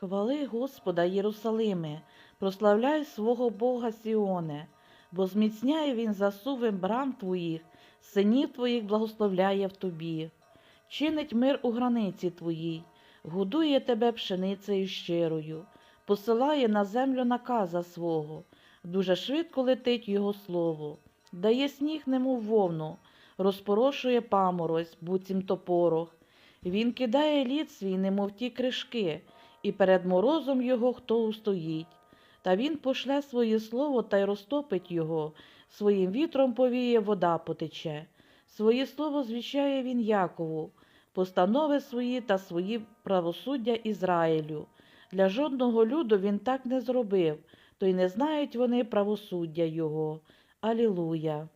Хвали Господа, Єрусалиме, прославляй свого Бога Сіоне, бо зміцняє він засувим брам твоїх, синів твоїх благословляє в тобі. Чинить мир у границі твоїй, годує тебе пшеницею щирою, посилає на землю наказа свого, дуже швидко летить його слово, дає сніг немов вовну, розпорошує паморозь, буцім топорох. Він кидає лід свій, немов ті кришки, і перед морозом його хто устоїть. Та він пошле своє слово та й розтопить його, своїм вітром повіє, вода потече. Своє слово звіщає він Якову, постанови свої та свої правосуддя Ізраїлю. Для жодного люду він так не зробив, то й не знають вони правосуддя його. Алілуя.